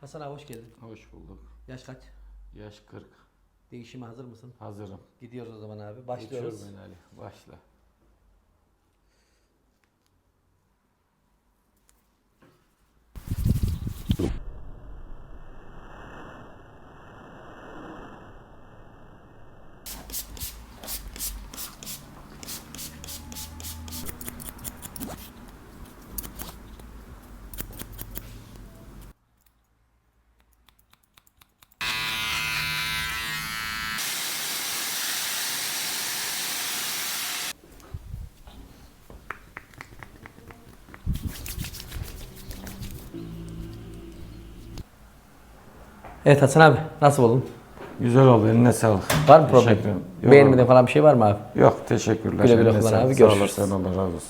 Hasan abi hoş geldin. Hoş bulduk. Yaş kaç? Yaş 40. Değişime hazır mısın? Hazırım. Gidiyoruz o zaman abi. Başlıyoruz. Geçiyorum ben Ali. Başla. Evet Hasan abi nasıl buldun? Güzel oldu. Eline sağlık. Var mı problem? Teşekkür ederim. Yok Beğenmedin falan bir şey var mı abi? Yok teşekkürler. Güle güle Eline kullan sağlık. abi, Sağ görüşürüz. olasın. Allah razı olsun.